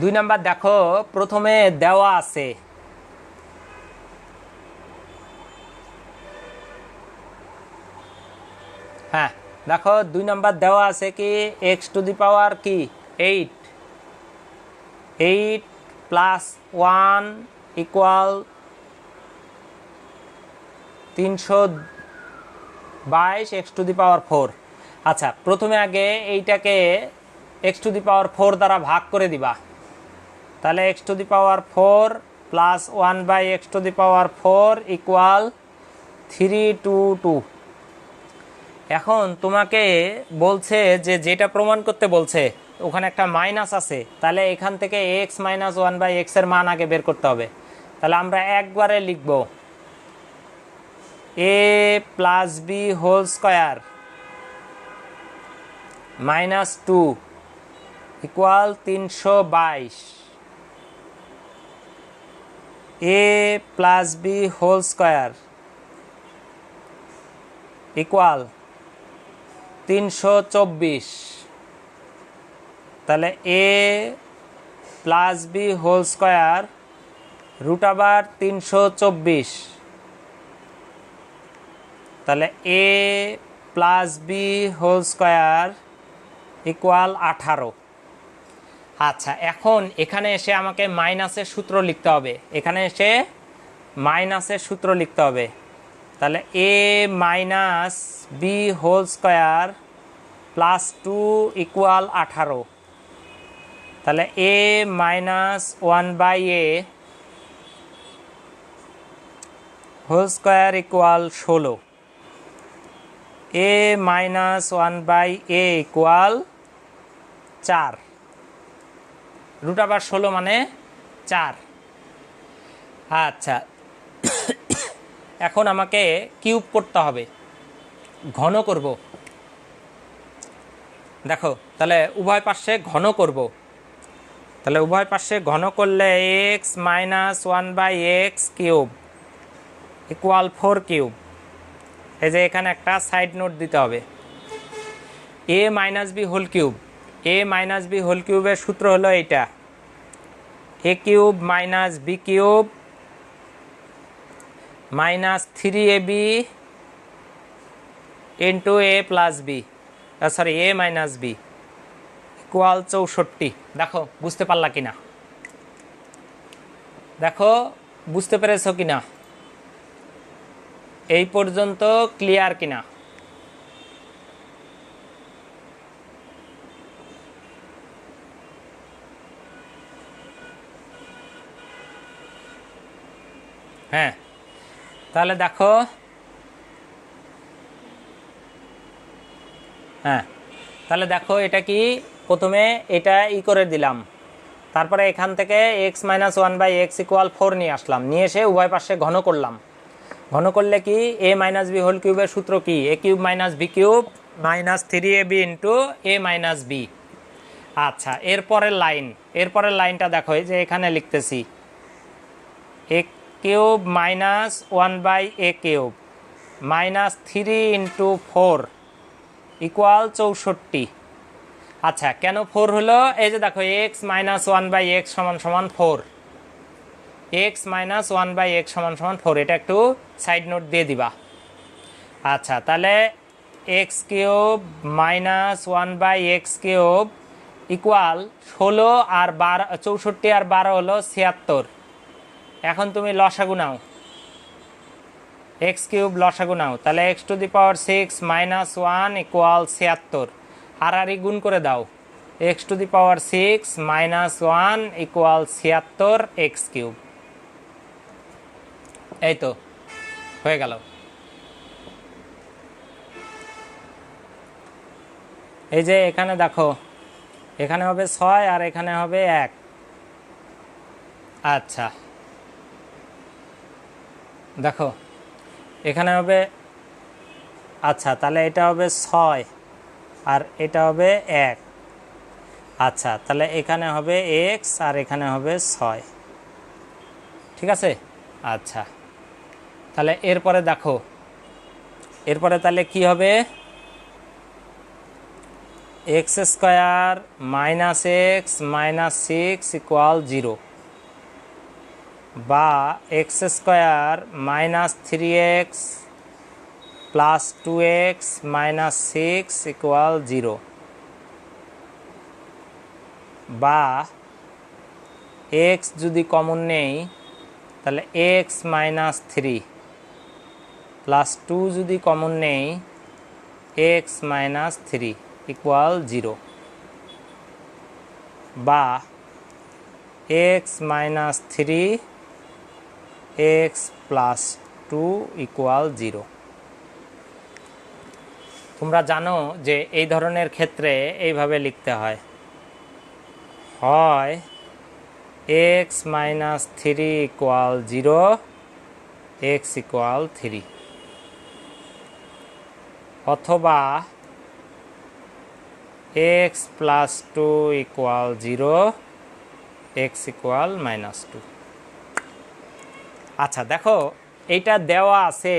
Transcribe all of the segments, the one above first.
দুই নাম্বার দেখো, প্রথমে দেওয়া আছে। হ্যাঁ দেখো, দুই নাম্বার দেওয়া আছে কি? এক্স টু দি পাওয়ার কি? Eight eight plus one equal তিনশো বাইশ X to the power four আচ্ছা প্রথমে আগে এইটাকে X to the power four দ্বারা ভাগ করে দিবা। তাহলে X to the power four plus one by X to the power four equal three two two এখন তোমাকে বলছে যে যেটা প্রমাণ করতে বলছে, ওখানে একটা মাইনাস আছে, তাহলে এখান থেকে এক্স মাইনাস ওয়ান বাই এক্সের মান আগে বের করতে হবে। তাহলে আমরা একবারে লিখব A plus B whole square minus two equal তিনশো বাইশ। A plus B whole square equal তিনশো চব্বিশ। তাহলে A plus B whole square root আবার তিনশো চব্বিশ। তাহলে A plus B whole square equal আঠারো। আচ্ছা এখন এখানে এসে আমাকে মাইনাসের সূত্র লিখতে হবে। এখানে এসে মাইনাসের সূত্র লিখতে হবে। তাহলে a minus b whole square plus two equal আঠারো। তাহলে a minus one by a whole square equal ষোলো। A minus one by a equal চার। রুট আবার ষোলো মানে চার। আচ্ছা। এখন আমাকে কিউব করতে হবে। ঘন করব। দেখো, তাহলে উভয় পাশে ঘন করব। তাহলে উভয় পাশে ঘন করলে x minus one by x cube equal four cube এই যে এখানে একটা সাইড নোট দিতে হবে। A minus b whole cube a minus b whole কিউবের সূত্র হলো এইটা। A cube minus b cube minus three a b into a plus b sorry a minus b equal চৌষট্টি। দেখো, বুঝতে পারলা কিনা? দেখো, বুঝতে পেরেছ কিনা? এই পর্যন্ত ক্লিয়ার কিনা? হ্যাঁ। তাহলে দেখো। হ্যাঁ। তাহলে দেখো এটা কি? প্রথমে এটা ই করে দিলাম। তারপরে এখান থেকে x minus one by x equal four নিয়ে আসলাম। নিয়ে এসে উভয় পাশে ঘন করলাম। ঘন করলে কি? এ মাইনাস বি হোল কিউবের সূত্র কি? A cube minus b cube minus three a b into a minus b আচ্ছা এরপরের লাইন এরপরের লাইনটা দেখো যে এখানে লিখতেছি। A cube minus one by a cube, minus three into four equal চৌষট্টি। আচ্ছা কেন ফোর হলো? এই যে দেখো, x minus one by x সমান সমান four. X minus one by x সমান সমান ফোর, এটা একটু সাইড নোট দিয়ে দিবা। আচ্ছা তাহলে x cube minus one by x cube equal ষোলো আর বারো, চৌষট্টি আর বারো হলো ছিয়াত্তর। এখন তুমি লসাগু নাও। এক্স কিউব লসাগু নাও। তাহলে x to the power six minus one equal ছিয়াত্তর। হারারি গুণ করে দাও। X to the power six minus one equal ছিয়াত্তর এক্স কিউব। এই তো, হয়ে গেল। এই যে এখানে দেখো, এখানে হবে ছয় আর এখানে হবে এক। আচ্ছা। দেখো, এখানে হবে আচ্ছা তাহলে এটা হবে ছয় আর এটা হবে এক। আচ্ছা তাহলে এখানে হবে এক্স আর এখানে হবে ছয়। ঠিক আছে? আচ্ছা তাহলে এরপরে দেখো, এরপরে তাহলে কি হবে? X square minus x minus six equal zero. বা x square minus three x plus two x minus six equal zero. বা এক্স যদি কমন নেই, তাহলে x minus three plus two যদি কমন নেই, x minus three equal zero. বা x minus three x plus two equal zero তোমরা জানো যে এই ধরনের ক্ষেত্রে এইভাবে লিখতে হয়। হয় x minus three equal zero x equal three অথবা x plus two equal zero x equal minus two আচ্ছা দেখো, এটা দেওয়া আছে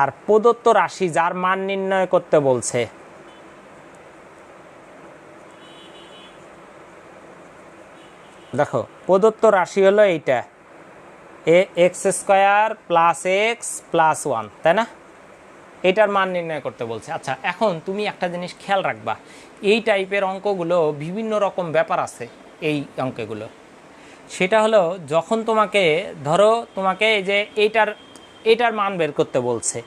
আর প্রদত্ত রাশি যার মান নির্ণয় করতে বলছে। দেখো, প্রদত্ত রাশি হলো এইটা। A x square plus x plus one, তাই না? এটার মান নির্ণয় করতে বলছে। আচ্ছা এখন তুমি একটা জিনিস খেয়াল রাখবা। এই টাইপের অঙ্কগুলো বিভিন্ন রকম ব্যাপার আছে, এই অঙ্কগুলো। সেটা হলো যখন তোমাকে, ধরো তোমাকে এই যে এইটার এইটার মান বের করতে বলছে।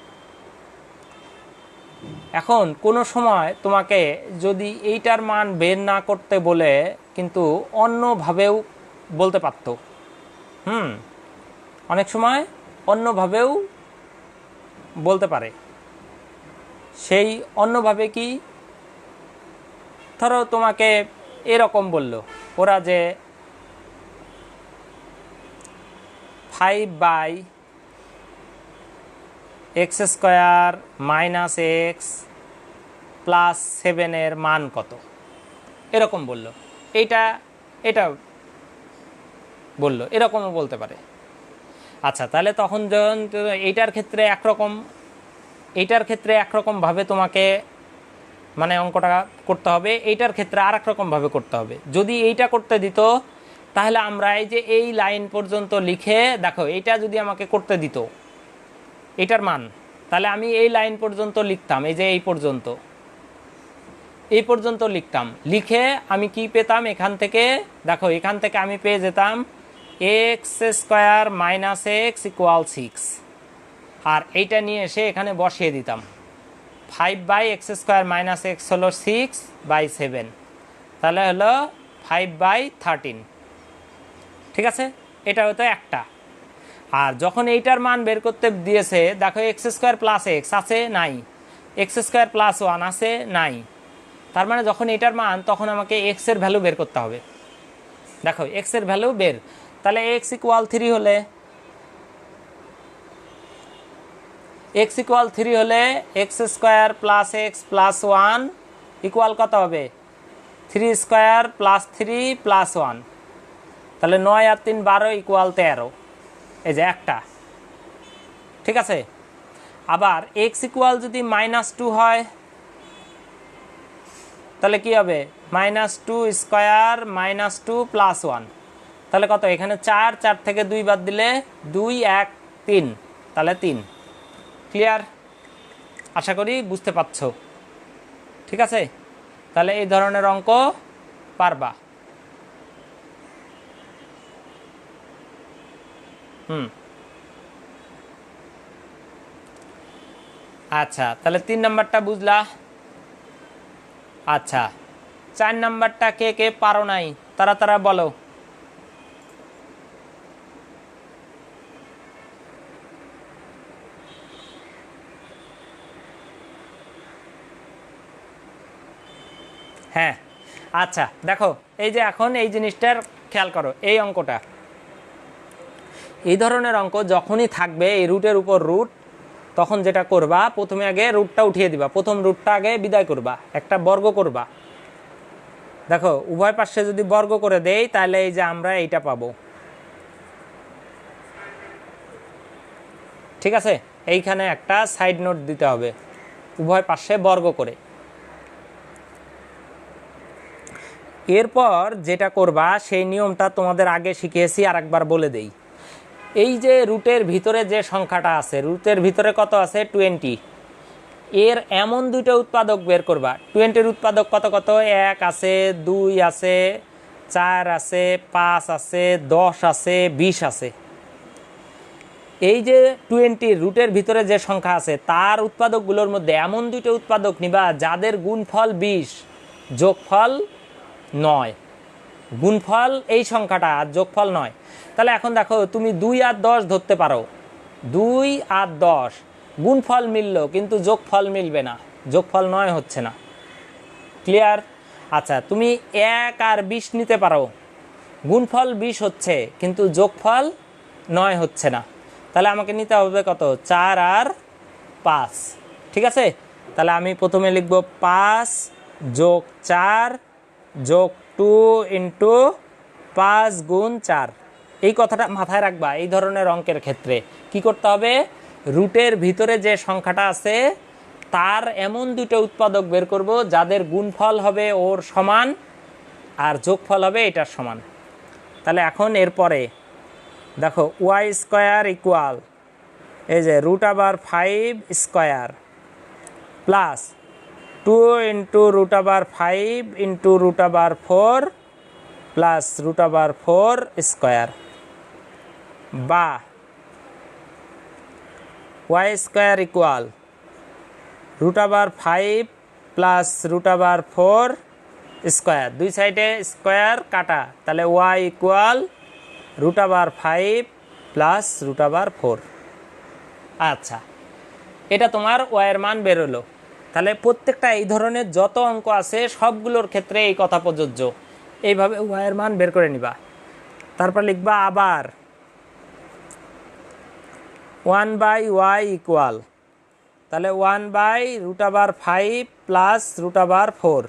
এখন কোনো সময় তোমাকে যদি এইটার মান বের না করতে বলে, কিন্তু অন্যভাবেও বলতে পারতো। হুম? অনেক সময় অন্যভাবেও বলতে পারে। সেই অন্যভাবে কি? ধরো তোমাকে এরকম বলল, ওরা যে five by x square minus x plus সেভেনের মান কত? এরকম বলল। এইটা, এটা বলল। এরকমও বলতে পারে। আচ্ছা তাহলে তখন যখন এইটার ক্ষেত্রে একরকম, এইটার ক্ষেত্রে একরকমভাবে তোমাকে মানে অঙ্কটা করতে হবে। এইটার ক্ষেত্রে আর রকমভাবে করতে হবে। যদি এইটা করতে দিত তাহলে আমরা এই যে এই লাইন পর্যন্ত লিখে, দেখো এইটা যদি আমাকে করতে দিত, এটার মান, তাহলে আমি এই লাইন পর্যন্ত লিখতাম, এই যে এই পর্যন্ত। এই পর্যন্ত লিখতাম। লিখে আমি কি পেতাম এখান থেকে? দেখো, এখান থেকে আমি পেয়ে যেতাম x square minus x equal six আর এইটা নিয়ে এসে এখানে বসিয়ে দিতাম। Five by x square minus x হলো সিক্স বাই সেভেন তাহলে হলো ফাইভ বাই থার্টিন ঠিক আছে? এটা হতো একটা। আর যখন এইটার মান বের করতে দিয়েছে, দেখো এক্স স্কোয়ার প্লাস এক্স আছে, নাই। এক্স স্কোয়ার প্লাস ওয়ান আছে, নাই। তার মানে যখন এটার মান, তখন আমাকে এক্সের ভ্যালু বের করতে হবে। দেখো এক্সের ভ্যালু বের। তাহলে এক্স ইকুয়াল থ্রি হলে এক্স ইকুয়াল থ্রি হলে x square plus x plus one equal কত হবে? Three square plus three plus one তাহলে নয় আর তিন বারো ইকুয়াল তেরো। এই যে একটা। ঠিক আছে? আবার এক্স ইকুয়াল যদি মাইনাস টু হয়, তাহলে কি হবে? Minus two square minus two plus one তাহলে কত? এখানে চার চার থেকে দুই বাদ দিলে দুই, এক, তিন। তাহলে তিন। ক্লিয়ার আশা করি বুঝতে পারছ। ঠিক আছে? তাহলে এই ধরনের অঙ্ক পারবা। হুম। আচ্ছা তাহলে তিন নাম্বারটা বুঝলা? আচ্ছা চার নাম্বারটা কে কে পারো নাই? তারা তারা বলো। হ্যাঁ আচ্ছা দেখো, এই যে এখন এই জিনিসটার খেয়াল করো, এই অঙ্কটা। এই ধরনের অঙ্ক যখনই থাকবে, এই রুটের উপর রুট, তখন যেটা করবা, প্রথমে আগে রুটটা উঠিয়ে দিবা। প্রথম রুটটা আগে বিদায় করবা, একটা বর্গ করবা। দেখো, উভয় পাশে যদি বর্গ করে দেই, তাহলে এই যে আমরা এইটা পাবো। ঠিক আছে? এইখানে একটা সাইড নোট দিতে হবে। উভয় পাশে বর্গ করে। এরপর যেটা করবা, সেই নিয়মটা তোমাদের আগে শিখিয়েছি আর একবার বলে দেই। এই যে রুটের ভিতরে যে সংখ্যাটা আছে, রুটের ভিতরে কত আছে? টোয়েন্টি। এর এমন দুটো উৎপাদক বের করবা। টোয়েন্টির উৎপাদক কত কত? এক আছে, দুই আছে, চার আছে, পাঁচ আছে, দশ আছে, বিশ আছে। এই যে টোয়েন্টি রুটের ভিতরে যে সংখ্যা আছে, তার উৎপাদকগুলোর মধ্যে এমন দুটো উৎপাদক নিবা যাদের গুণফল বিশ, যোগফল নয়। গুণফল এই সংখ্যাটা, আর যোগফল নয়। তাহলে এখন দেখো, তুমি দুই আর দশ ধরতে পারো। দুই আর দশ। গুণফল মিলল, কিন্তু যোগফল মিলবে না। যোগফল নয় হচ্ছে না। ক্লিয়ার আচ্ছা তুমি এক আর বিশ নিতে পারো। গুণফল বিশ হচ্ছে, কিন্তু যোগফল নয় হচ্ছে না। তাহলে আমাকে নিতে হবে কত? চার আর পাঁচ। ঠিক আছে? তাহলে আমি প্রথমে লিখব পাঁচ যোগ চার যোগ টু ইন্টু পাঁচ গুণ চার। এই কথাটা মাথায় রাখবা, এই ধরনের অঙ্কের ক্ষেত্রে। কি করতে হবে? রুটের ভিতরে যে সংখ্যাটা আছে, তার এমন দুটো উৎপাদক বের করব যাদের গুণফল হবে ওর সমান আর যোগফল হবে এটার সমান। তাহলে এখন এরপরে, দেখো, ওয়াই স্কোয়ার ইকুয়াল, এই যে রুট আবার five square plus two into root আবার ফাইভ ইন্টু রুট আবার ফোর প্লাস রুট আবার ফোর স্কোয়ার। বা ওয়াই স্কোয়ার ইকুয়াল রুট আবার ফাইভ প্লাস রুট আবার ফোর স্কোয়ার। দুই সাইডে স্কোয়ার কাটা। তাহলে ওয়াই ইকুয়াল রুট আবার ফাইভ প্লাস রুট আবার ফোর। আচ্ছা এটা তোমার ওয়াইয়ের মান বেরোলো তাহলে প্রত্যেকটা এই ধরনের যত অঙ্ক আছে, সবগুলোর ক্ষেত্রে এই কথা প্রযোজ্য। এইভাবে ওয়াইয়ের মান বের করে নিবা। তারপর লিখবা আবার ওয়ান বাই ওয়াই ইকুয়াল। তাহলে ওয়ান বাই রুট আবার ফাইভ প্লাস রুট আবার ফোর।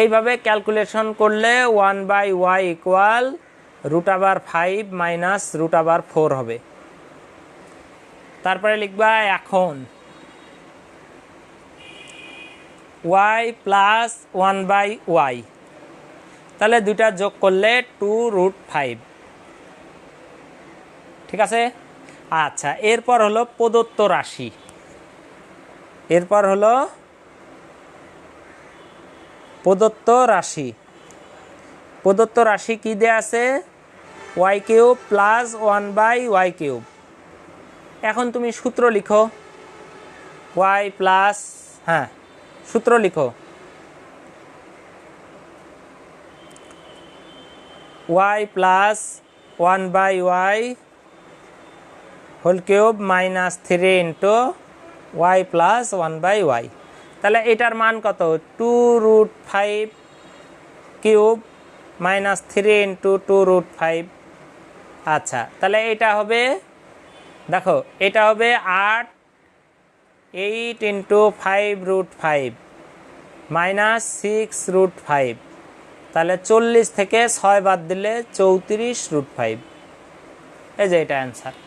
এইভাবে ক্যালকুলেশন করলে one by y equal root আবার ফাইভ মাইনাস রুট আবার ফোর হবে। তারপরে লিখবা এখন। Y plus one by y. তাহলে দুইটা যোগ করলে টু রুট ফাইভ। ঠিক আছে? আচ্ছা এরপর হলো প্রদত্ত রাশি। এরপর হলো প্রদত্ত রাশি। প্রদত্ত রাশি কি দেয়া আছে? Y cube plus one by y cube. এখন তুমি সূত্র লিখো। ওয়াই প্লাস হ্যাঁ সূত্র লিখো। Y plus one by y whole cube minus three into y plus one by y তাহলে এটার মান কত? Two root five cube minus three into two root five আচ্ছা তাহলে এটা হবে, দেখো, এটা হবে আট eight into five root five minus six root five তাহলে চল্লিশ থেকে ছয় বাদ দিলে চৌত্রিশ রুট ফাইভ এই যে এটা অ্যান্সার